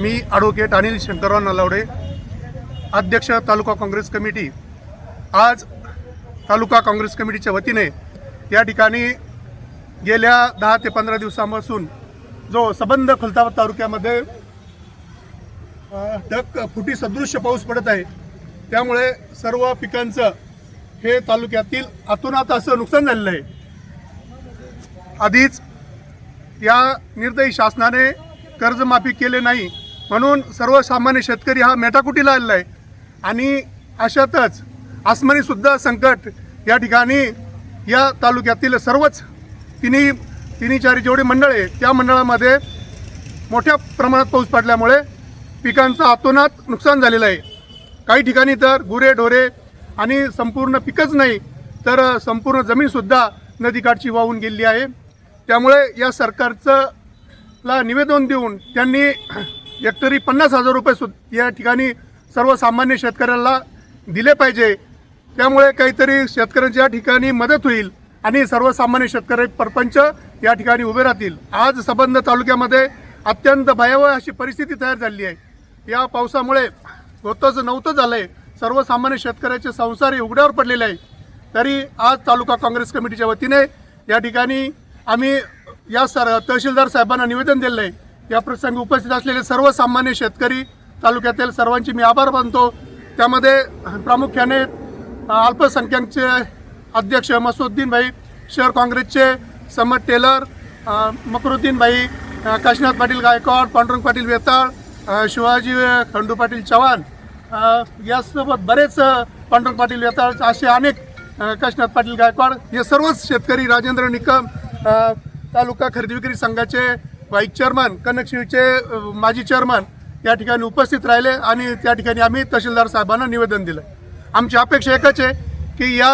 मी advocate Anil Shankarrao Nalawade अध्यक्ष तालुका Congress committee. आज तालुका काँग्रेस कमिटीच्या वतीने या ठिकाणी गेल्या दहा ते पंधरा दिवसांपासून जो सबंध खुलताबाद तालुक्यामध्ये अ, ढग फुटी सदृश्य पाऊस पडत आहे त्यामुळे सर्व पिकांचं हे तालुक्यातील अतोनात असं नुकसान झालेलं आहे. आधीच या निर्दयी शासनाने कर्जमाफी केले नाही म्हणून सर्वसामान्य शेतकरी हा मेटाकुटीला आलेला आहे. आणि अशातच आसमानीसुद्धा संकट या ठिकाणी या तालुक्यातील सर्वच तिन्ही तिन्ही चारी जेवढी मंडळ आहे त्या मंडळामध्ये मोठ्या प्रमाणात पाऊस पडल्यामुळे पिकांचं आतोनात नुकसान झालेलं आहे. काही ठिकाणी तर गुरे ढोरे आणि संपूर्ण पिकच नाही तर संपूर्ण जमीनसुद्धा नदीकाठची वाहून गेलेली आहे. त्यामुळे या सरकारचं ला निवेदन देऊन त्यांनी हेक्टरी पन्नास हजार रुपये सु या ठिकाणी सर्वसामान्य शेतकऱ्याला दिले पाहिजे. त्यामुळे काहीतरी शेतकऱ्यांच्या ठिकाणी मदत होईल आणि सर्वसामान्य शेतकरी परपंच या ठिकाणी उभे राहतील. आज सबंध तालुक्यामध्ये अत्यंत भयावह अशी परिस्थिती तयार झाली आहे. या पावसामुळे होतंच नव्हतं झालं आहे सर्वसामान्य शेतकऱ्याचे संसार हे उघड्यावर पडलेले आहे. तरी आज तालुका काँग्रेस कमिटीच्या वतीने या ठिकाणी आम्ही या सर तहसीलदार साहेबांना निवेदन दिलं आहे. या प्रसंगी उपस्थित असलेले सर्वसामान्य शेतकरी तालुक्यातील सर्वांची मी आभार मानतो. त्यामध्ये प्रामुख्याने अल्पसंख्याकचे अध्यक्ष मसुद्दीन भाई शहर काँग्रेसचे समद टेलर मकरुद्दीन भाई काशीनाथ पाटील गायकवाड पांडुरंग पाटील वेताळ शिवाजी खंडू पाटील चव्हाण यासोबत बरेच पांडुरंग पाटील वेताळ असे अनेक काशीनाथ पाटील गायकवाड हे सर्वच शेतकरी राजेंद्र निकम तालुका खरेदी विक्री संघाचे व्हाईस चेअरमन कनकशिवचे माजी चेअरमन या ठिकाणी उपस्थित राहिले आणि त्या ठिकाणी आम्ही तहसीलदार साहेबांना निवेदन दिलं. आमची अपेक्षा एकच आहे की या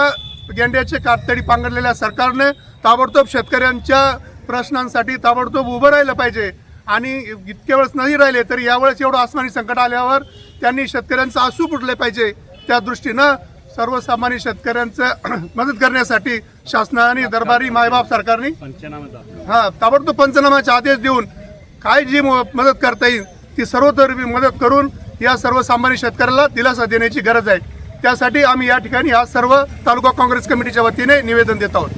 गेंड्याचे कातडी पांगडलेल्या सरकारने ताबडतोब शेतकऱ्यांच्या प्रश्नांसाठी ताबडतोब उभं राहिलं पाहिजे आणि इतक्या वेळेस नाही राहिले तरी यावेळेस एवढं आसमानी संकट आल्यावर त्यांनी शेतकऱ्यांचं आसू फुटले पाहिजे त्या दृष्टीनं सर्वसामान्य शेतकऱ्यांचं मदत करण्यासाठी शासनाने दरबारी मायबाप सरकारने हा ताबडतोब पंचनामाचे आदेश देऊन काय जी मदत करता येईल ती सर्वतोपरी मदत करून या सर्वसामान्य शेतकऱ्याला दिलासा देण्याची गरज आहे. त्यासाठी आम्ही या ठिकाणी हा सर्व तालुका काँग्रेस कमिटीच्या वतीने निवेदन देत आहोत.